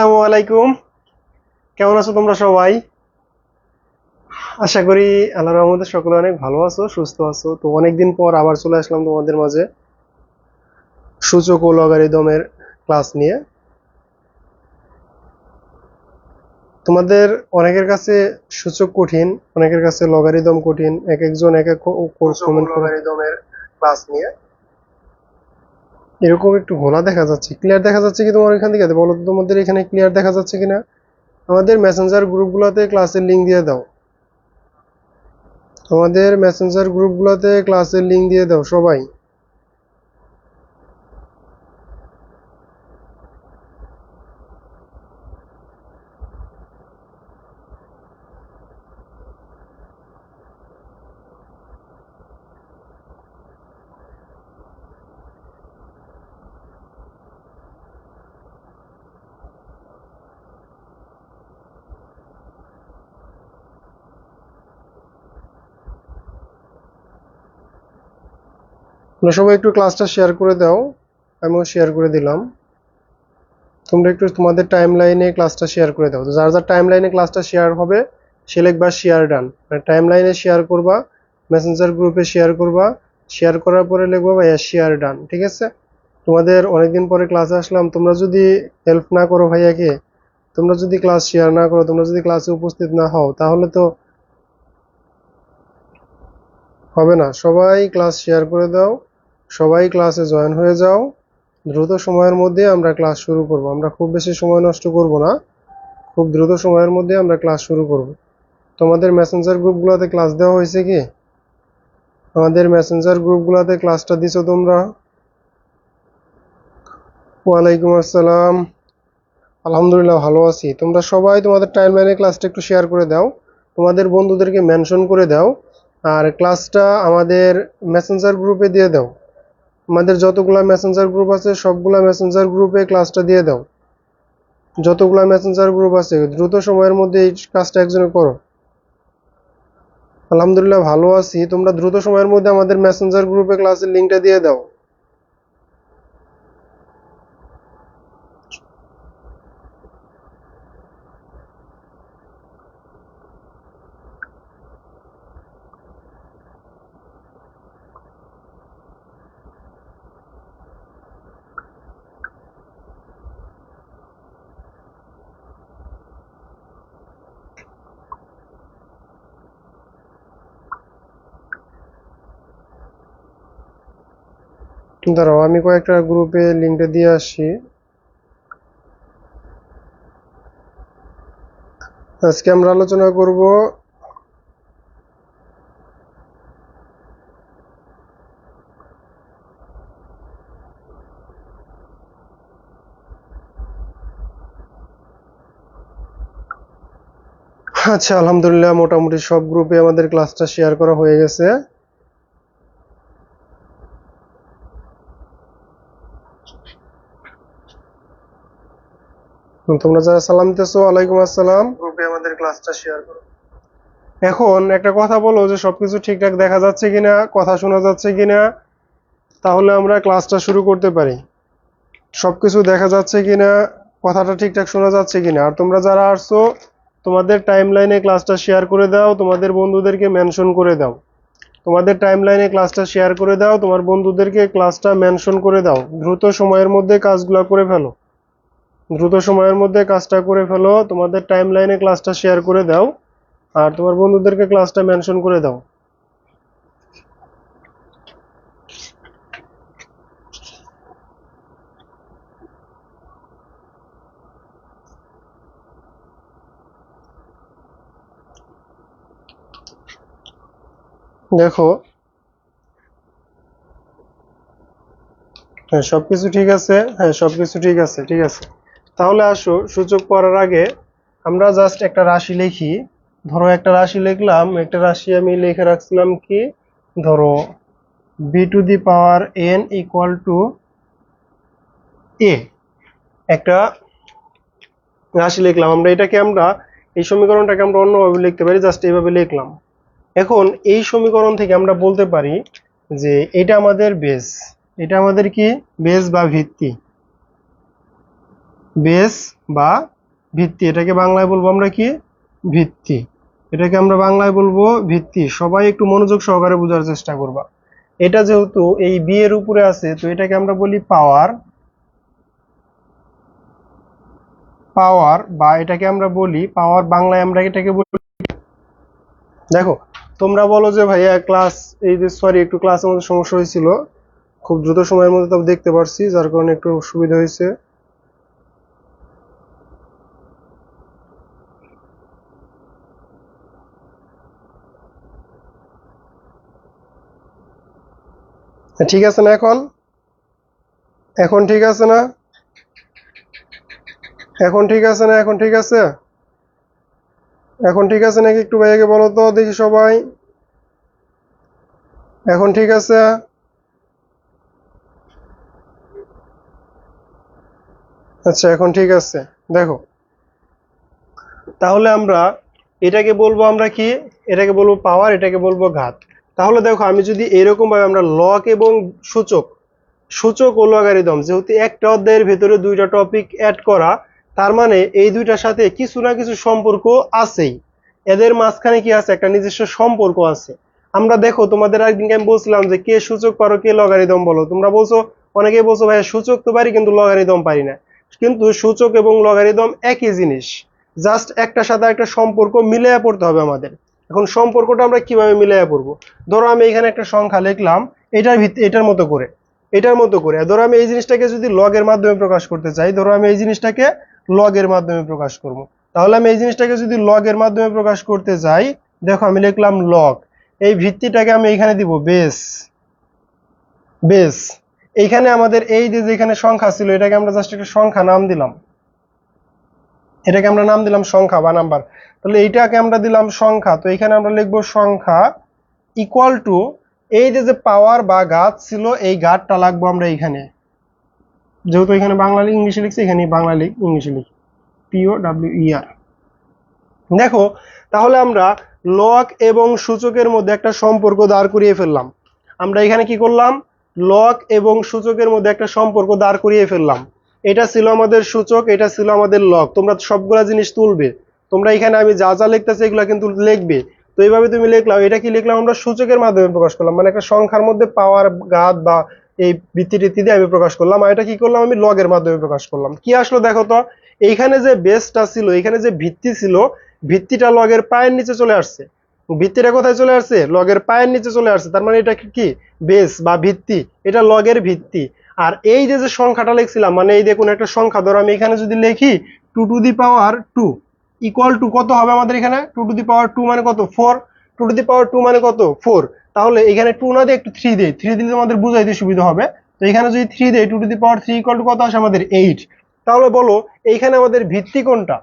আসসালামু আলাইকুম। কেমন আছো তোমরা সবাই? আশা করি আল্লাহ রহমতে সকলে অনেক ভালো আছো সুস্থ আছো। তো অনেকদিন পর আবার চলে আসলাম তোমাদের মাঝে সূচক ও লগারিদমের ক্লাস নিয়ে। তোমাদের অনেকের কাছে সূচক কঠিন অনেকের কাছে লগারিদম কঠিন এক একজন এক এক কোর্স কমেন্ট লগারিদমের ক্লাস নিয়ে। এরকম একটু ঘোলা দেখা যাচ্ছে। ক্লিয়ার দেখা যাচ্ছে কি তোমার এখান থেকে? বলো তো তোমাদের এখানে ক্লিয়ার দেখা যাচ্ছে কিনা? আমাদের মেসেঞ্জার গ্রুপগুলোতে ক্লাসের লিঙ্ক দিয়ে দাও। আমাদের মেসেঞ্জার গ্রুপগুলোতে ক্লাসের লিঙ্ক দিয়ে দাও, সবাই। তোমরা সবাই একটু ক্লাসটা শেয়ার করে দাও। আমিও শেয়ার করে দিলাম। তোমরা একটু তোমাদের টাইম লাইনে ক্লাসটা শেয়ার করে দাও। যার যার টাইম লাইনে ক্লাসটা শেয়ার হবে সে লিখবা শেয়ার ডান মানে টাইম লাইনে শেয়ার করবা মেসেঞ্জার গ্রুপে শেয়ার করবা শেয়ার করার পরে লিখবা, ভাইয়া শেয়ার ডান ঠিক আছে? তোমাদের অনেকদিন পরে ক্লাসে আসলাম। তোমরা যদি হেল্প না করো ভাইয়াকে, তোমরা যদি ক্লাস শেয়ার না করো, তোমরা যদি ক্লাসে উপস্থিত না হও, তাহলে তো হবে না। সবাই ক্লাস শেয়ার করে দাও। সবাই ক্লাসে জয়েন হয়ে যাও। দ্রুত সময়ের মধ্যে আমরা ক্লাস শুরু করব। আমরা খুব বেশি সময় নষ্ট করব না। খুব দ্রুত সময়ের মধ্যে আমরা ক্লাস শুরু করব। তোমাদের মেসেঞ্জার গ্রুপগুলোতে ক্লাস দেওয়া হয়েছে কি? আমাদের মেসেঞ্জার গ্রুপগুলোতে ক্লাসটা দিছো তোমরা? ওয়ালাইকুম আসসালাম। আলহামদুলিল্লাহ ভালো আছি। তোমরা সবাই তোমাদের টাইম লাইনে ক্লাসটা একটু শেয়ার করে দাও। তোমাদের বন্ধুদেরকে মেনশন করে দাও। আর ক্লাসটা আমাদের মেসেঞ্জার গ্রুপে দিয়ে দাও। আমাদের যতগুলা মেসেঞ্জার গ্রুপ আছে, সবগুলা মেসেঞ্জার গ্রুপে ক্লাসটা দিয়ে দাও। যতগুলা মেসেঞ্জার গ্রুপ আছে, দ্রুত সময়ের মধ্যে এই কাজটা একজনে করো। আলহামদুলিল্লাহ ভালো আছি, তোমরা দ্রুত সময়ের মধ্যে আমাদের মেসেঞ্জার গ্রুপে ক্লাসের লিঙ্কটা দিয়ে দাও। দাঁড়াও, আমি কয়েকটা গ্রুপে লিঙ্কটা দিয়ে আসি। আজকে আমরা আলোচনা করব আচ্ছা আলহামদুলিল্লাহ, মোটামুটি সব গ্রুপে আমাদের ক্লাসটা শেয়ার করা হয়ে গেছে। তোমরা যারা সালাম দিতেছো ওয়ালাইকুম আসসালাম। গ্রুপে আমাদের ক্লাসটা শেয়ার করো। এখন একটা কথা বলো যে সবকিছু ঠিকঠাক দেখা যাচ্ছে কিনা কথা শোনা যাচ্ছে কিনা তাহলে আমরা ক্লাসটা শুরু করতে পারি। সবকিছু দেখা যাচ্ছে কিনা কথাটা ঠিকঠাক শোনা যাচ্ছে কিনা। আর তোমরা যারা আসছো তোমাদের টাইম লাইনে ক্লাসটা শেয়ার করে দাও তোমাদের বন্ধুদেরকে মেনশন করে দাও। তোমাদের টাইম লাইনে ক্লাসটা শেয়ার করে দাও তোমার বন্ধুদেরকে ক্লাসটা মেনশন করে দাও। দ্রুত সময়ের মধ্যে কাজগুলো করে ফেলো। দ্রুত সময়ের মধ্যে কাজটা করে ফেলো, তোমাদের টাইম লাইনে ক্লাসটা শেয়ার করে দাও, আর তোমার বন্ধুদেরকে ক্লাসটা মেনশন করে দাও। দেখো হ্যাঁ সবকিছু ঠিক আছে হ্যাঁ সবকিছু ঠিক আছে ঠিক আছে। তাহলে আসো, সূচক পড়ার আগে আমরা জাস্ট একটা রাশি লিখি। ধরো একটা রাশি লিখলাম, একটা রাশি আমি লিখে রাখছিলাম কি? ধরো B to the power N equal to A একটা রাশি লিখলাম, আমরা এটাকে আমরা, এই সমীকরণটাকে আমরা অন্যভাবে লিখতে পারি জাস্ট এইভাবে লিখলাম। এখন এই সমীকরণ থেকে আমরা বলতে পারি যে এটা আমাদের বেস এটা আমাদের কি? বেস বা ভিত্তি। বেস বা ভিত্তি, এটাকে বাংলায় বলব আমরা কি? ভিত্তি। এটাকে আমরা বাংলায় বলব ভিত্তি। সবাই একটু মনোযোগ সহকারে বোঝার চেষ্টা করবা। এটা যেহেতু এই বি এর উপরে আছে, তো এটাকে আমরা বলি পাওয়ার পাওয়ার বা এটাকে আমরা বলি পাওয়ার বাংলায় আমরা এটাকে বলি দেখো, তোমরা বলো যে ভাইয়া ক্লাস এই যে সরি একটু ক্লাসের মধ্যে সমস্যা হয়েছিল। খুব দ্রুত সময়ের মধ্যে তবে দেখতে পারছি, যার কারণে একটু সুবিধা হয়েছে। ঠিক আছে না এখন? এখন ঠিক আছে না? এখন ঠিক আছে না? এখন ঠিক আছে? এখন ঠিক আছে নাকি একটু ভাইয়াকে বলো তো, দেখি সবাই। এখন ঠিক আছে? আচ্ছা এখন ঠিক আছে। দেখো। তাহলে আমরা এটাকে বলব আমরা কি? এটাকে বলব পাওয়ার এটাকে বলব ঘাত। তাহলে দেখো, আমি যদি এরকম ভাবে আমরা লক এবং সূচক সূচক ও লগারিদম যেহেতু একটা অধ্যায়ের ভেতরে দুইটা টপিক অ্যাড করা, তার মানে এই দুইটার সাথে কিছু না কিছু সম্পর্ক আছেই। এদের মাঝখানে কি আছে? একটা নিজস্ব সম্পর্ক আছে। আমরা দেখো, তোমাদের একদিনকে আমি বলছিলাম যে কে সূচক পারো, কে লগারিদম বলো? তোমরা বলছো অনেকে বলছো ভাই সূচক তো পারি, কিন্তু লগারিদম পারি না। কিন্তু সূচক এবং লগারিদম একই জিনিস। জাস্ট একটা সাথে একটা সম্পর্ক মিলিয়ে পড়তে হবে আমাদের। এখন সম্পর্কটা আমরা কীভাবে মিলিয়ে পড়ব? ধরো আমি এখানে একটা সংখ্যা লিখলাম, এটার ভিত্তি এটার মতো করে, এটার মতো করে। ধরো আমি এই জিনিসটাকে যদি লগের মাধ্যমে প্রকাশ করতে চাই, ধরো আমি এই জিনিসটাকে লগের মাধ্যমে প্রকাশ করব। তাহলে আমি এই জিনিসটাকে যদি লগের মাধ্যমে প্রকাশ করতে চাই, দেখো আমি লিখলাম লগ এই ভিত্তিটাকে আমি এখানে দিব বেস বেস এইখানে আমাদের এই যে যেখানে সংখ্যা ছিল, এটাকে আমরা জাস্ট একটা সংখ্যা নাম দিলাম। এটাকে আমরা নাম দিলাম সংখ্যা বা নাম্বার। তাহলে এইটাকে আমরা দিলাম সংখ্যা। তো এখানে আমরা লিখব সংখ্যা ইকুয়াল টু এই যে যে পাওয়ার বা গাছ ছিল, এই গাছটা লাগবো আমরা এইখানে যেহেতু এখানে বাংলা লিখ ইংলিশে লিখছি এখানে বাংলা লিখ ইংলিশে লিখি। পিও ডাব্লিউ ইআর দেখো, তাহলে আমরা লক এবং সূচকের মধ্যে একটা সম্পর্ক দাঁড় করিয়ে ফেললাম। আমরা এখানে কি করলাম? লক এবং সূচকের মধ্যে একটা সম্পর্ক দাঁড় করিয়ে ফেললাম। এটা ছিল আমাদের সূচক, এটা ছিল আমাদের লক তোমরা সবগুলা জিনিস তুলবে। তোমরা এখানে আমি যা যা লিখতেছি এগুলা কিন্তু লিখবে। তো এইভাবে তুমি লিখলাম, এটা কি লিখলাম? আমরা সূচকের মাধ্যমে প্রকাশ করলাম মানে একটা সংখ্যার মধ্যে পাওয়ার গাদ বা এই ভিত্তি টিত্তি দিয়ে আমি প্রকাশ করলাম। আর এটা কি করলাম? আমি লগের মাধ্যমে প্রকাশ করলাম। কি আসলো দেখো তো? এইখানে যে বেসটা ছিল এখানে যে ভিত্তি ছিল, ভিত্তিটা লগের পায়ের নিচে চলে আসছে। ভিত্তিটা কোথায় চলে আসছে? লগের পায়ের নিচে চলে আসছে। তার মানে এটা কি? বেস বা ভিত্তি। এটা লগের ভিত্তি। আর এই যে যে সংখ্যাটা লিখছিলাম মানে এই দেখুন একটা সংখ্যা, ধরো আমি এখানে যদি লিখি two to the power two equal to কত হবে আমাদের এখানে? Two to the power two মানে কত? Four two to the power two মানে কত? ফোর তাহলে এখানে টু না দিয়ে একটু থ্রি দেই। থ্রি দিলে আমাদের বুঝাইতে সুবিধা হবে। তো এখানে যদি থ্রি দেই two to the power three equal to কত আসে আমাদের এইট তাহলে বলো, এইখানে আমাদের ভিত্তি কোনটা?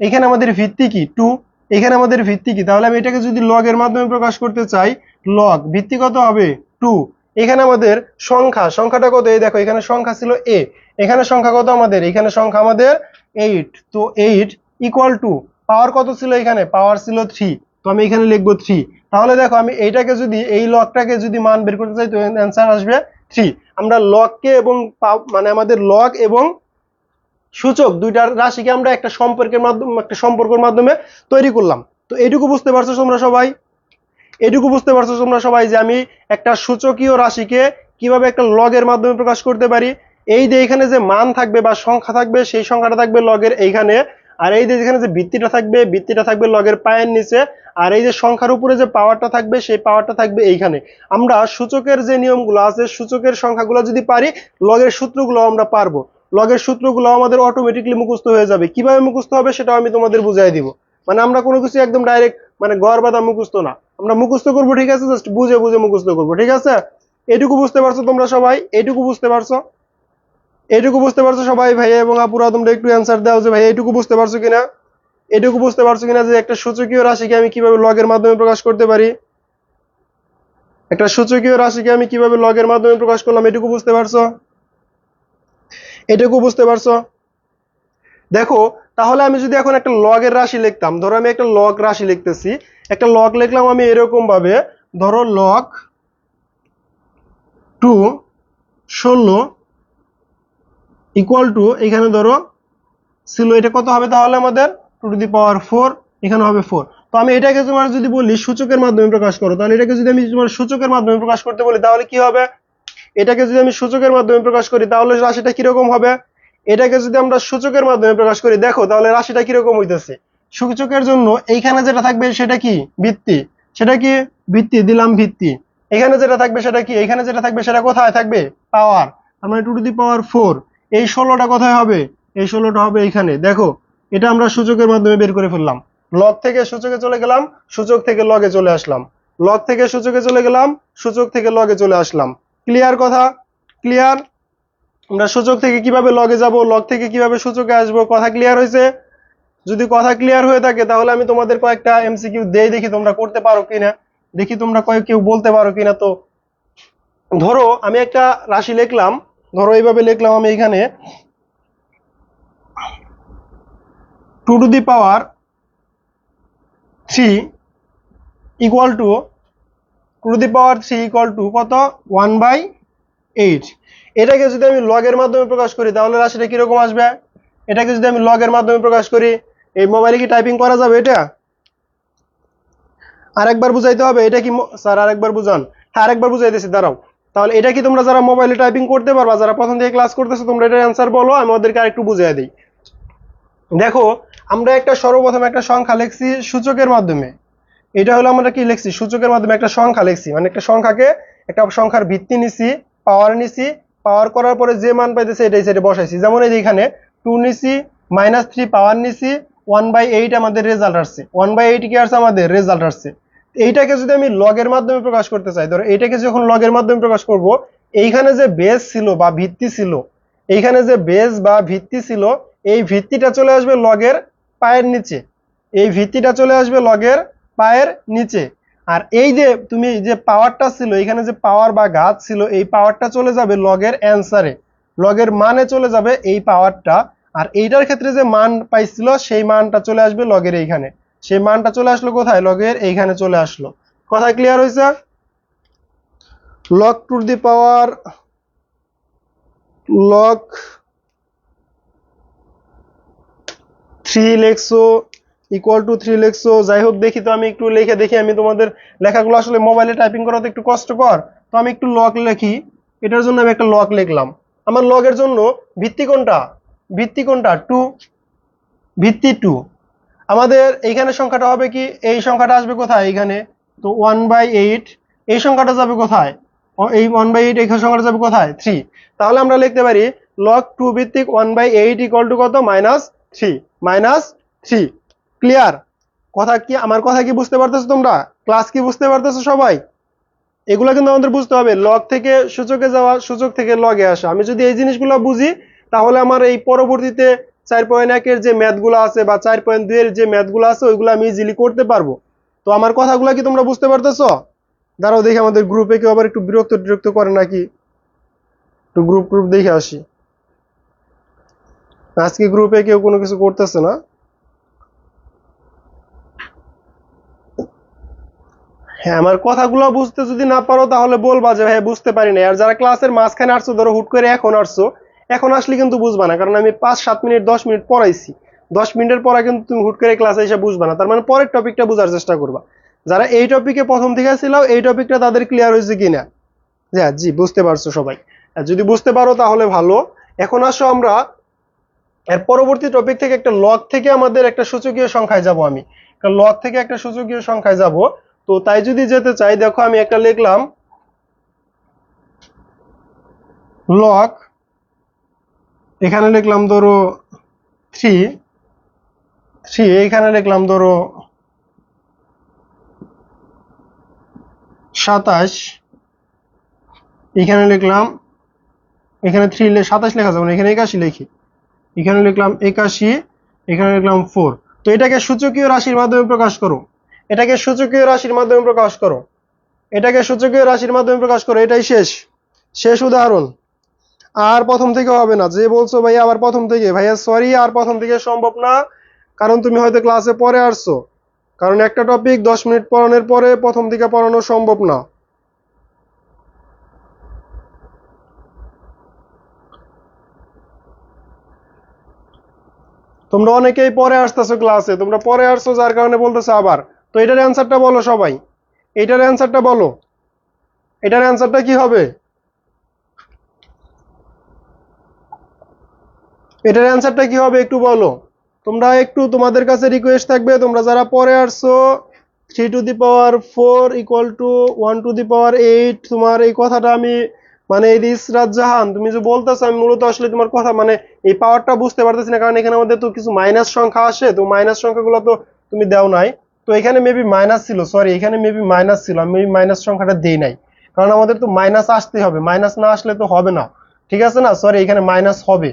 এখানে আমাদের ভিত্তি কি? টু এখানে আমাদের ভিত্তি কি? তাহলে আমি এটাকে যদি লগের মাধ্যমে প্রকাশ করতে চাই লগ ভিত্তি কত হবে? টু এখানে আমাদের সংখ্যা, সংখ্যাটা কত? এই দেখো, এখানে সংখ্যা ছিল এ এখানে সংখ্যা কত আমাদের? এখানে সংখ্যা আমাদের এইট তো এইট ইকুয়াল টু পাওয়ার কত ছিল এখানে? পাওয়ার ছিল থ্রি তো আমি এখানে লিখব থ্রি তাহলে দেখো, আমি এইটাকে যদি, এই লকটাকে যদি মান বের করতে চাই, তো অ্যান্সার আসবে থ্রি আমরা লককে এবং মানে আমাদের লক এবং সূচক দুইটার রাশিকে আমরা একটা সম্পর্কের মাধ্যমে, একটা সম্পর্কের মাধ্যমে তৈরি করলাম। তো এইটুকু বুঝতে পারছ তোমরা সবাই? এটুকু বুঝতে পারছ তোমরা সবাই যে আমি একটা সূচকীয় রাশিকে কীভাবে একটা লগের মাধ্যমে প্রকাশ করতে পারি? এই যে এখানে যে মান থাকবে বা সংখ্যা থাকবে, সেই সংখ্যাটা থাকবে লগের এইখানে। আর এই যে যেখানে যে ভিত্তিটা থাকবে ভিত্তিটা থাকবে লগের পায়ের নিচে। আর এই যে সংখ্যার উপরে যে পাওয়ারটা থাকবে, সেই পাওয়ারটা থাকবে এইখানে। আমরা সূচকের যে নিয়মগুলো আছে, সূচকের সংখ্যাগুলো যদি পারি, লগের সূত্রগুলো আমরা পারব। লগের সূত্রগুলো আমাদের অটোমেটিকলি মুখস্থ হয়ে যাবে। কীভাবে মুখস্থ হবে সেটাও আমি তোমাদের বুঝাই দিব। মানে আমরা কোনো কিছু একদম ডাইরেক্ট মানে গড় বাঁধা মুখস্থ না। আমরা মুখস্থ করব, ঠিক আছে? জাস্ট বুঝে বুঝে মুখস্থ করব, ঠিক আছে? এটুকু বুঝতে পারছ তোমরা সবাই? এটুকু বুঝতে পারছ? এটুকু বুঝতে পারছ সবাই, ভাইয়া এবং আপুরা তোমরা একটু অ্যান্সার দাও যে ভাই এটুকু বুঝতে পারছ কিনা? এটুকু বুঝতে পারছ কিনা যে, একটা সূচকীয় রাশিকে আমি কীভাবে লগের মাধ্যমে প্রকাশ করতে পারি? একটা সূচকীয় রাশিকে আমি কীভাবে লগের মাধ্যমে প্রকাশ করলাম, এটুকু বুঝতে পারছ? এটুকু বুঝতে পারছ? দেখো তাহলে আমি যদি এখন একটা লগের রাশি লিখতাম, ধরো আমি একটা লগ রাশি লিখতেছি, একটা লগ লিখলাম আমি এরকম ভাবে ধরো লগ টু ষোলো ইকুয়াল টু এখানে ধরো ছিল, এটা কত হবে তাহলে আমাদের? Two to the power four এখানে হবে ফোর তো আমি এটাকে তোমার যদি বলি সূচকের মাধ্যমে প্রকাশ করো, তাহলে এটাকে যদি আমি তোমার সূচকের মাধ্যমে প্রকাশ করতে বলি, তাহলে কি হবে? এটাকে যদি আমি সূচকের মাধ্যমে প্রকাশ করি, তাহলে রাশিটা কীরকম হবে? এটাকে যদি আমরা সূচকের মাধ্যমে প্রকাশ করি, দেখো তাহলে রাশিটা কীরকম হইতেছে? সূচকের জন্য এইখানে যেটা থাকবে সেটা কি? ভিত্তি। সেটা কি? ভিত্তি, দিলাম ভিত্তি। এখানে যেটা থাকবে সেটা কি? এখানে যেটা থাকবে সেটা কোথায় থাকবে? পাওয়ার। তার মানে two to the power four. এই ষোলোটা কোথায় হবে? এই ষোলোটা হবে এখানে দেখো, এটা আমরা সূচকের মাধ্যমে বের করে ফেললাম। লগ থেকে সূচকে চলে গেলাম, সূচক থেকে লগে চলে আসলাম। লগ থেকে সূচকে চলে গেলাম, সূচক থেকে লগে চলে আসলাম। ক্লিয়ার কথা? ক্লিয়ার আমরা সূচক থেকে কীভাবে লগে যাব লগ থেকে কীভাবে সূচকে আসব, কথা ক্লিয়ার হয়েছে? যদি কথা ক্লিয়ার হয়ে থাকে, তাহলে আমি তোমাদের কয়েকটা এমসিকিউ দেই, দেখি তোমরা করতে পারো কিনা। দেখি তোমরা কয়েক কেউ বলতে পারো কিনা। তো, ধরো, আমি একটা রাশি লিখলাম। ধরো, এইভাবে লিখলাম আমি এখানে। Two to the power three equal to two to the power three equal to কত? ওয়ান বাই এইট এটাকে যদি আমি লগের মাধ্যমে প্রকাশ করি, তাহলে রাশিটা কীরকম আসবে? এটাকে যদি আমি লগের মাধ্যমে প্রকাশ করি, এই মোবাইলে কি টাইপিং করা যাবে এটা? আরেকবার বুঝাইতে হবে, এটা কি স্যার, আরেকবার বুঝান। হ্যাঁ আরেকবার বুঝাইতেছি, দাঁড়াও। তাহলে এটা কি তোমরা যারা মোবাইলে টাইপিং করতে পারবা, যারা প্রথম থেকে ক্লাস করতেছো, তোমরা এটার অ্যান্সার বলো, আমি ওদেরকে আরেকটু বুঝিয়ে দিই। দেখো, আমরা একটা সর্বপ্রথম একটা সংখ্যা লিখছি সূচকের মাধ্যমে। এটা হলো আমরা কি লিখছি? সূচকের মাধ্যমে একটা সংখ্যা লিখছি। মানে একটা সংখ্যাকে, একটা সংখ্যার ভিত্তি নিছি পাওয়ার নিছি পাওয়ার করার পরে যে মান পাইতেছে এটাই সেটা বসাইছি। যেমন এই এখানে টু নিছি মাইনাস থ্রি পাওয়ার নিছি ওয়ান বাই এইট আমাদের রেজাল্ট আসছে। ওয়ান বাই এইট কি আসছে? আমাদের রেজাল্ট আসছে। এইটাকে যদি আমি লগের মাধ্যমে প্রকাশ করতে চাই, ধরো এইটাকে যখন লগের মাধ্যমে প্রকাশ করব, এইখানে যে বেস ছিল বা ভিত্তি ছিল, এইখানে যে বেস বা ভিত্তি ছিল, এই ভিত্তিটা চলে আসবে লগের পায়ের নিচে। এই ভিত্তিটা চলে আসবে লগের পায়ের নিচে। আর এই যে তুমি যে পাওয়ারটা ছিল, এখানে যে পাওয়ার বা গাছ ছিল, এই পাওয়ারটা চলে যাবে লগের অ্যান্সারে লগের মানে চলে যাবে এই পাওয়ারটা আর এইটার ক্ষেত্রে যে মান পাইছিল, সেই মানটা চলে আসবে লগের এইখানে। সেই মানটা চলে আসলো কোথায়? লগের এইখানে চলে আসলো। কথা ক্লিয়ার হয়েছে log two the power log three লেখছো equal to three লেখছো যাই হোক দেখি তো আমি একটু লিখে দেখি, আমি তোমাদের লেখাগুলো আসলে মোবাইলে টাইপিং করা তো একটু কষ্টকর। তো আমি একটু লক লিখি, এটার জন্য আমি একটা লক লিখলাম। আমার লগের জন্য ভিত্তি কোনটা? ভিত্তি কোনটা? টু ভিত্তি টু আমাদের এইখানে সংখ্যাটা হবে কি? এই সংখ্যাটা আসবে কোথায়? এইখানে। তো ওয়ান বাই এইট এই সংখ্যাটা যাবে কোথায়? এই ওয়ান বাই এইট এখানে সংখ্যাটা যাবে কোথায়? থ্রি তাহলে আমরা লিখতে পারি লক টু ভিত্তিক one by eight equal to কত? Minus three minus three clear কথা কি, আমার কথা কি বুঝতে পারতেছো তোমরা? ক্লাস কি বুঝতে পারতেছো সবাই? এগুলো কিন্তু আমাদের বুঝতে হবে। লগ থেকে সূচকে যাওয়া, সূচক থেকে লগে আসা। আমি যদি এই জিনিসগুলো বুঝি, তাহলে আমার এই পরবর্তীতে চার পয়েন্ট একের যে ম্যাথগুলো আছে বা চার পয়েন্ট দুইয়ের যে ম্যাথগুলো আছে, ওইগুলো আমি ইজিলি করতে পারব। তো আমার কথাগুলো কি তোমরা বুঝতে পারতেছো? দাঁড়াও দেখি আমাদের গ্রুপে কেউ আবার একটু বিরক্ত টিরক্ত করে নাকি? একটু গ্রুপ গ্রুপ দেখে আসি। আজকে গ্রুপে কেউ কোনো কিছু করতেছে না। হ্যাঁ আমার কথাগুলো বুঝতে যদি না পারো তাহলে বলবা যে ভাই বুঝতে পারি না আর যারা ক্লাসের মাঝখানে আসছো, ধরো হুট করে এখন আসছো, এখন আসলে কিন্তু বুঝবা না, কারণ আমি পাঁচ, সাত মিনিট, দশ মিনিট পড়াইছি। দশ মিনিটের পরে কিন্তু তুমি হুট করে ক্লাসে এসে বুঝবা না। তার মানে পরের টপিকটা বোঝার চেষ্টা করবা। যারা এই টপিকে প্রথম থেকে ছিল, এই টপিকটা তাদের ক্লিয়ার হয়েছে কিনা? হ্যাঁ জি, বুঝতে পারছ সবাই। যদি বুঝতে পারো তাহলে ভালো। এখন আসো আমরা, এর পরবর্তী টপিক থেকে একটা লগ থেকে আমাদের একটা সূচকীয় সংখ্যায় যাব আমি। লগ থেকে একটা সূচকীয় সংখ্যায় যাব। তো তাই যদি যেতে চাই, দেখো আমি একটা লিখলাম লক এখানে লিখলাম ধরো থ্রি থ্রি এখানে লিখলাম ধরো সাতাশ, এখানে লিখলাম, এখানে থ্রি সাতাশ লেখা যাবে না, এখানে একাশি লিখি। এখানে লিখলাম একাশি, এখানে লিখলাম ফোর তো এটাকে সূচকীয় রাশির মাধ্যমে প্রকাশ করো। এটাকে সূচকীয় রাশির মাধ্যমে প্রকাশ করো। এটাকে সূচকীয় রাশির মাধ্যমে প্রকাশ করো, এটাই শেষ। শেষ উদাহরণ। আর প্রথম থেকে হবে না। যে বলছো ভাইয়া, আবার প্রথম থেকে। ভাইয়া সরি আর প্রথম থেকে সম্ভব না। কারণ তুমি হয়তো ক্লাসে পরে আসছো। কারণ একটা টপিক দশ মিনিট পড়ানোর পরে প্রথম থেকে পড়ানো সম্ভব না। তোমরা অনেকেই পরে আসতেছো ক্লাসে তোমরা পরে আসছো, যার কারণে বলতেছো আবার। তো এটার অ্যান্সারটা বলো সবাই। এটার অ্যান্সারটা বলো। এটার অ্যান্সারটা কি হবে? এটার অ্যান্সারটা কি হবে একটু বলো। তোমরা একটু তোমাদের কাছে রিকোয়েস্ট থাকবে, তোমরা যারা পরে আসছো three to the power four equal to one to the power eight তোমার এই কথাটা আমি মানে এই ইসরাত জাহান তুমি যে বলতেছো, আমি মূলত আসলে তোমার কথা মানে এই পাওয়ারটা বুঝতে পারতেছি না, কারণ এখানে আমাদের তো কিছু মাইনাস সংখ্যা আসে, তো মাইনাস সংখ্যাগুলো তো তুমি দেও নাই। তো এখানে মেবি মাইনাস ছিল সরি এখানে মেবি মাইনাস ছিল, আমি মাইনাস সংখ্যাটা দেই নাই। কারণ আমাদের তো মাইনাস আসতে হবে মাইনাস না আসলে তো হবে না। ঠিক আছে না? সরি এখানে মাইনাস হবে।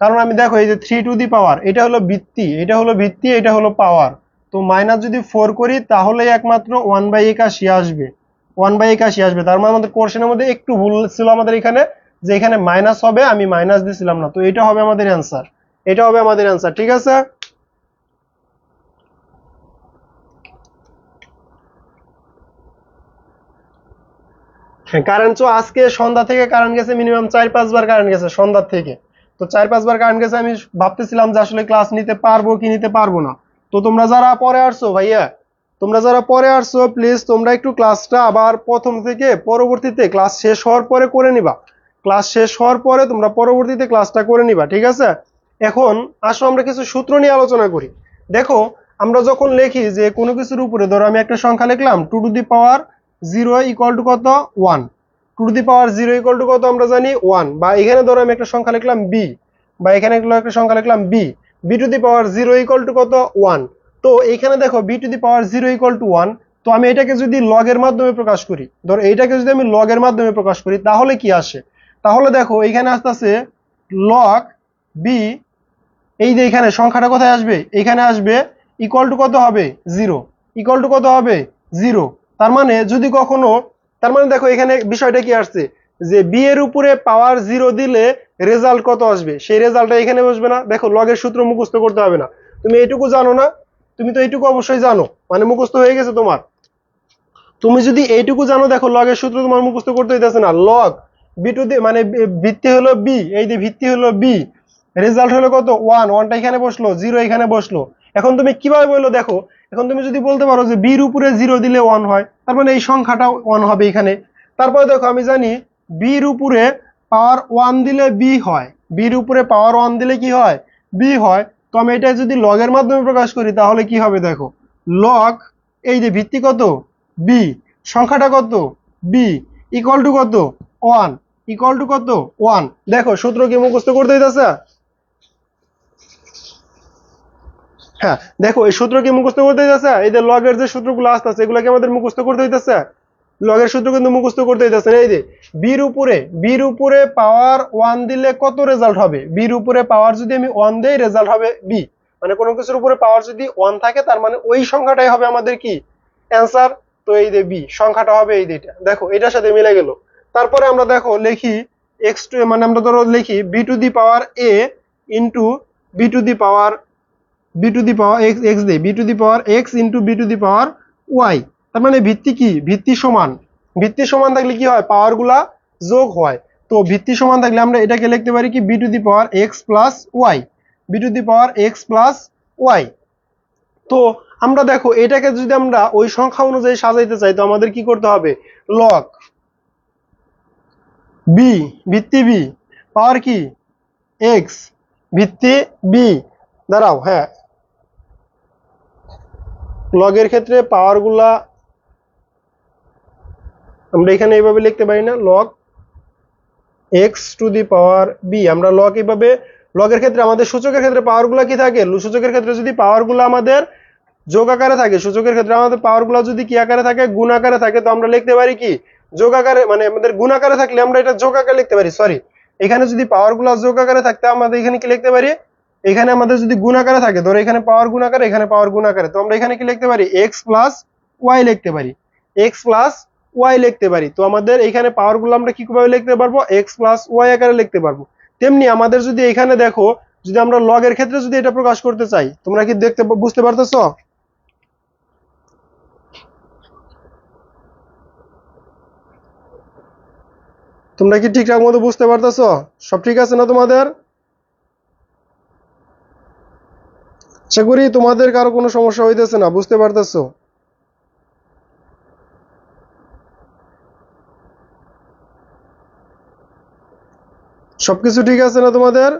কারণ আমি দেখো এই যে থ্রি টু দি পাওয়ার এটা হলো ভিত্তি, এটা হলো ভিত্তি, এটা হলো পাওয়ার তো মাইনাস যদি ফোর করি তাহলে একমাত্র ওয়ান বাই একাশি আসবে। ওয়ান বাই একাশি আসবে। তার মানে আমাদের কোর্শনের মধ্যে একটু ভুল ছিল আমাদের এখানে, যে এখানে মাইনাস হবে, আমি মাইনাস দিছিলাম না। তো এটা হবে আমাদের অ্যান্সার এটা হবে আমাদের অ্যান্সার ঠিক আছে? কারেন্ট তো আজকে সন্ধ্যা থেকে কারেন্ট গেছে মিনিমাম চার পাঁচবার কারেন্ট গেছে সন্ধ্যার থেকে। তো চার পাঁচবার কারেন্ট গেছে, আমি ভাবতেছিলাম যে আসলে ক্লাস নিতে পারব কি নিতে পারব না। তো তোমরা যারা পরে আসছো ভাইয়া, তোমরা যারা পরে আসছো প্লিজ তোমরা একটু ক্লাসটা আবার প্রথম থেকে পরবর্তীতে ক্লাস শেষ হওয়ার পরে করে নিবা। ক্লাস শেষ হওয়ার পরে তোমরা পরবর্তীতে ক্লাসটা করে নিবা, ঠিক আছে? এখন আসো, আমরা কিছু সূত্র নিয়ে আলোচনা করি। দেখো, আমরা যখন লিখি যে কোনো কিছুর উপরে, ধরো আমি একটা সংখ্যা লিখলাম two to the power zero equal to কত? One two to the power zero equal to কত আমরা জানি? ওয়ান বা এখানে ধরো আমি একটা সংখ্যা লিখলাম বি বা এখানে একটা সংখ্যা লিখলাম B B to the power zero equal to কত? ওয়ান তো এখানে দেখো B to the power zero equal to one তো আমি এটাকে যদি লগের মাধ্যমে প্রকাশ করি, ধর এইটাকে যদি আমি লগের মাধ্যমে প্রকাশ করি, তাহলে কি আসে? তাহলে দেখো এইখানে আসতেছে লগ বি এই যে এখানে সংখ্যাটা কোথায় আসবে? এখানে আসবে ইকুয়াল টু কত হবে? জিরো ইকুয়াল টু কত হবে? জিরো তার মানে যদি কখনো, তার মানে দেখো এখানে বিষয়টা কি আসছে? যে বি এর উপরে পাওয়ার জিরো দিলে রেজাল্ট কত আসবে? সেই রেজাল্টটা এখানে বসবে না। দেখো লগের সূত্র মুখস্থ করতে হবে না। তুমি এইটুকু জানো না? তুমি তো এইটুকু অবশ্যই জানো। মানে মুখস্থ হয়ে গেছে তোমার। তুমি যদি এইটুকু জানো, দেখো লগের সূত্র তোমার মুখস্থ করতে হইতেছে না। লগ বি টু দি মানে ভিত্তি হলো বি এই যে ভিত্তি হলো বি রেজাল্ট হলো কত? ওয়ান ওয়ানটা এখানে বসল জিরো এখানে বসল। এখন তুমি কীভাবে বলল? দেখো এখন তুমি যদি বলতে পারো যে বির উপরে জিরো দিলে ওয়ান হয়, তার মানে এই সংখ্যাটা ওয়ান হবে এখানে। তারপরে দেখো, আমি জানি বির উপরে পাওয়ার ওয়ান দিলে বি হয়। বির উপরে পাওয়ার ওয়ান দিলে কি হয়? বি হয়। তো আমি এটা যদি লগের মাধ্যমে প্রকাশ করি, তাহলে কি হবে দেখো? লগ এই যে ভিত্তি কত? বি সংখ্যাটা কত? বি ইকুয়াল টু কত? ওয়ান ইকুয়াল টু কত? ওয়ান দেখো, সূত্র কি মুখস্থ করতে হইতেছে হ্যাঁ দেখো, এই সূত্র কি মুখস্থ করতে হইতেছে? এই যে লগের যে সূত্রগুলো আসতেছে, এগুলো কি আমাদের মুখস্থ করতে হইতেছে? লগের সূত্র কিন্তু মুখস্থ করতে হইতেছে এই যে বির উপরে বির উপরে পাওয়ার ওয়ান দিলে কত রেজাল্ট হবে? বির উপরে পাওয়ার যদি আমি ওয়ান দেই রেজাল্ট হবে বি মানে কোনো কিছুর উপরে পাওয়ার যদি ওয়ান থাকে, তার মানে ওই সংখ্যাটাই হবে আমাদের কি? অ্যান্সার তো এই যে বি সংখ্যাটা হবে এই যেটা দেখো, এটার সাথে মিলে গেল। তারপরে আমরা দেখো, লিখি এক্স টু মানে আমরা ধরো লিখি B to the power A into B to the power B to the power X X দেই B to the power X into B to the power Y তার মানে ভিত্তি কি? ভিত্তি সমান। ভিত্তি সমান থাকলে কি হয়? পাওয়ারগুলা যোগ হয়। তো ভিত্তি সমান থাকলে আমরা এটাকে লিখতে পারি কি? B to the power X plus Y B to the power X plus Y তো আমরা দেখো, এটাকে যদি আমরা ওই সংখ্যা অনুযায়ী সাজাইতে চাই, তো আমাদের কি করতে হবে? লগ বি ভিত্তি বি পাওয়ার কি? এক্স ভিত্তি বি দাঁড়াও হ্যাঁ লগের ক্ষেত্রে পাওয়ারগুলা আমরা এখানে এইভাবে লিখতে পারি না। Log X to the power B আমরা লগ এইভাবে লগের ক্ষেত্রে আমাদের সূচকের ক্ষেত্রে পাওয়ারগুলা কি থাকে? সূচকের ক্ষেত্রে যদি পাওয়ারগুলো আমাদের যোগ আকারে থাকে, সূচকের ক্ষেত্রে আমাদের পাওয়ারগুলো যদি কি আকারে থাকে? গুণ আকারে থাকে। তো আমরা লিখতে পারি কি? যোগ আকারে মানে আমাদের গুণ আকারে থাকলে আমরা এটা যোগ আকারে লিখতে পারি সরি এখানে যদি পাওয়ারগুলা যোগ আকারে থাকতে, আমাদের এখানে কি লিখতে পারি? এখানে আমাদের যদি গুণ আকারে থাকে, ধরো এখানে পাওয়ার গুণ আকারে এখানে পাওয়ার গুণ আকারে তো আমরা এখানে কি লিখতে পারি? এক্স প্লাস ওয়াই লিখতে পারি। এক্স প্লাস ওয়াই লিখতে পারি। তো আমাদের এখানে পাওয়ারগুলো আমরা কীভাবে লিখতে পারব? এক্স প্লাস ওয়াই আকারে লিখতে পারব। তেমনি আমাদের যদি এখানে দেখো, যদি আমরা লগের ক্ষেত্রে যদি এটা প্রকাশ করতে চাই, তোমরা কি দেখতে বুঝতে পারতেছো? তোমরা কি ঠিকঠাক মতো বুঝতে পারতেছো? সব ঠিক আছে না তোমাদের? আশা করি তোমাদের কারও কোনো সমস্যা হইতেছে না, বুঝতে পারতেছো? সবকিছু ঠিক আছে না তোমাদের?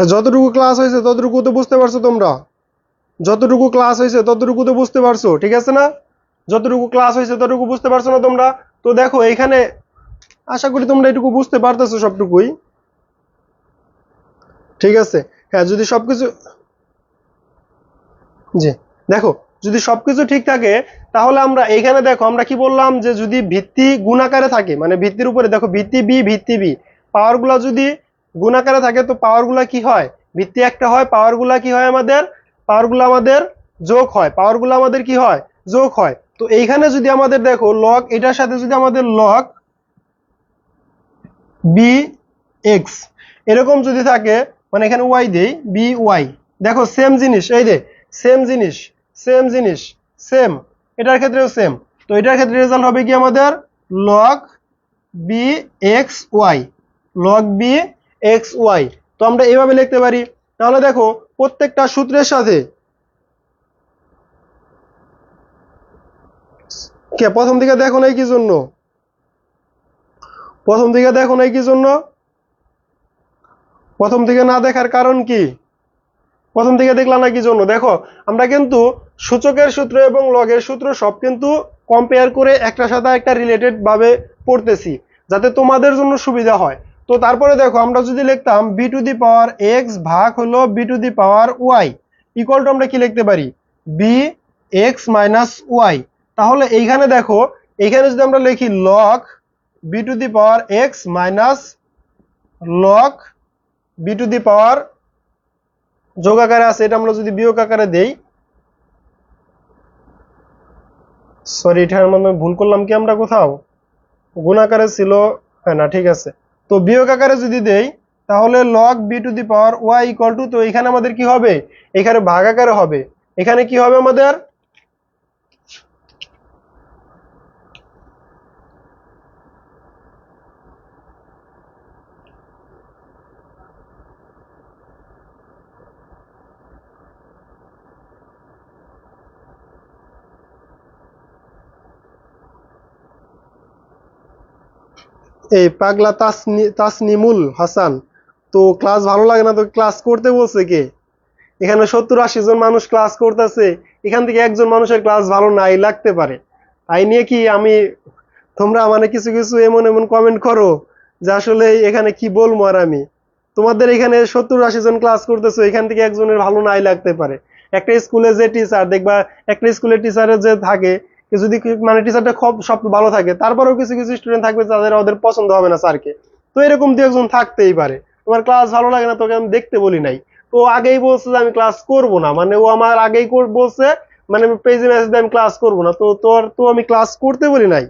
আচ্ছা যতটুকু ক্লাস হয়েছে ততটুকু তো বুঝতে পারছ তোমরা? যতটুকু ক্লাস হয়েছে ততটুকু তো বুঝতে পারছ, ঠিক আছে না? যতটুকু ক্লাস হয়েছে, ততটুকু বুঝতে পারছ না তোমরা? তো দেখো এখানে আশা করি তোমরা এটুকু বুঝতে পারতেছো সবটুকুই। ঠিক আছে? হ্যাঁ যদি সবকিছু জি, দেখো, যদি সবকিছু ঠিক থাকে, তাহলে আমরা এইখানে দেখো, আমরা কি বললাম যে যদি ভিত্তি গুণাকারে থাকে মানে ভিত্তির উপরে, দেখো, ভিত্তি বি ভিত্তি বি পাওয়ারগুলা যদি গুণাকারে থাকে, তো পাওয়ারগুলা কি হয়? ভিত্তি একটা হয় পাওয়ারগুলা কি হয় আমাদের? পাওয়ারগুলো আমাদের যোগ হয়। পাওয়ারগুলো আমাদের কি হয়? যোগ হয়। তো এইখানে যদি আমাদের দেখো লগ এটার সাথে যদি আমাদের লগ বি এক্স এরকম যদি থাকে মানে এখানে ওয়াই দেই বি ওয়াই দেখো সেম জিনিস, এই দে সেম জিনিস সেম জিনিস সেম এটার ক্ষেত্রেও সেম তো এটার ক্ষেত্রে রেজাল্ট হবে কি আমাদের? Log B X Y log B X Y তো আমরা এভাবে লিখতে পারি। তাহলে দেখো, প্রত্যেকটা সূত্রের সাথে কে, প্রথম দিকে দেখো নাই কি জন্য? প্রথম দিকে দেখো নাই কি জন্য? প্রথম দিকে না দেখার কারণ কি? প্রথম দিকে দেখলাম না কি জন্য? দেখো, আমরা কিন্তু সূচকের সূত্র এবং লগের সূত্র সব কিন্তু কম্পেয়ার করে একটা সাথে একটা রিলেটেড ভাবে পড়তেছি, যাতে তোমাদের জন্য সুবিধা হয়। তো তারপরে দেখো, আমরা যদি লিখতাম B to the power X ভাগ হলো B to the power Y equal to আমরা কি লিখতে পারি? বি এক্স মাইনাস ওয়াই তাহলে এইখানে দেখো, এইখানে যদি আমরা লিখি log B to the power X minus log B to the power যোগ আকারে আছে, এটা আমরা যদি বিয়োগ আকারে দেই সরি এটার মানে ভুল করলাম কি আমরা কোথাও? গুণ আকারে ছিল হ্যাঁ না, ঠিক আছে। তো বিয়োগ আকারে যদি দেই, তাহলে log B to the power Y equal to তো এখানে আমাদের কি হবে? এখানে ভাগ আকারে হবে। এখানে কি হবে আমাদের? এই পাগলা তাসনি, তাসনিমুল হাসান, তো ক্লাস ভালো লাগে না তো ক্লাস করতে বলছে কে? এখানে সত্তর আশি জন মানুষ ক্লাস করতেছে, এখান থেকে একজন মানুষের ক্লাস ভালো নাই, লাগতে পারে। তাই নিয়ে কি আমি, তোমরা মানে কিছু কিছু এমন এমন কমেন্ট করো যে আসলে এখানে কি বলব আর আমি? তোমাদের এখানে সত্তর আশি জন ক্লাস করতেছো, এখান থেকে একজনের ভালো নাই লাগতে পারে। একটা স্কুলে যে টিচার দেখবা একটা স্কুলের টিচারের যে থাকে যদি মানে টিচারটা খুব সব ভালো থাকে, তারপরেও কিছু কিছু স্টুডেন্ট থাকবে যাদের ওদের পছন্দ হবে না স্যারকে তো এরকম দু একজন থাকতেই পারে। তোমার ক্লাস ভালো লাগে না, তোকে আমি দেখতে বলি নাই। তো আগেই বলছে যে আমি ক্লাস করব না। মানে ও আমার আগেই বলছে মানে পেজে মেসেজ দিয়ে আমি ক্লাস করব না। তো তোর তো আমি ক্লাস করতে বলি নাই।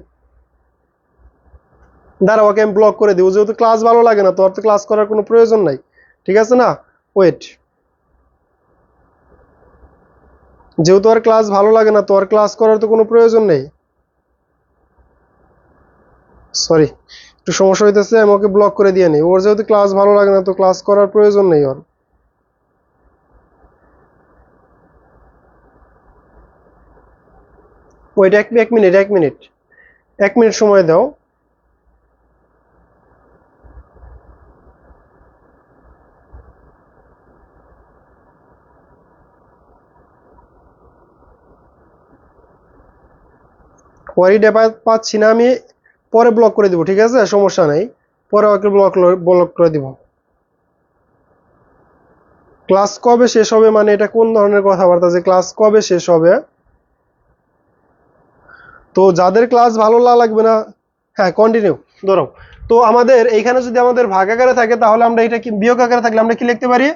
দাঁড়া ওকে আমি ব্লক করে দিব। যেহেতু ক্লাস ভালো লাগে না তোর তো ক্লাস করার কোনো প্রয়োজন নাই। ঠিক আছে না? ওয়েট যেহেতু আর ক্লাস ভালো লাগে না, তো আর ক্লাস করার তো কোনো প্রয়োজন নেই। সরি একটু সমস্যা হইতেছে, আমি ওকে ব্লক করে দিয়ে নেই। ওর যেহেতু ক্লাস ভালো লাগে না, তো ক্লাস করার প্রয়োজন নেই ওর। এক এক মিনিট এক মিনিট এক মিনিট সময় দাও। কোয়ারিটা পাচ্ছি না, আমি পরে ব্লক করে দিব, ঠিক আছে? সমস্যা নাই। পরে ওকে ব্লক ব্লক করে দিব। ক্লাস কবে শেষ হবে? মানে এটা কোন ধরনের কথাবার্তা? যে ক্লাস কবে শেষ হবে? তো যাদের ক্লাস ভালো লাগবে না হ্যাঁ কন্টিনিউ ধরো। তো আমাদের এইখানে যদি আমাদের ভাগ আকারে থাকে, তাহলে আমরা এটা কি বিয়োগ আকারে থাকলে আমরা কি লিখতে পারি?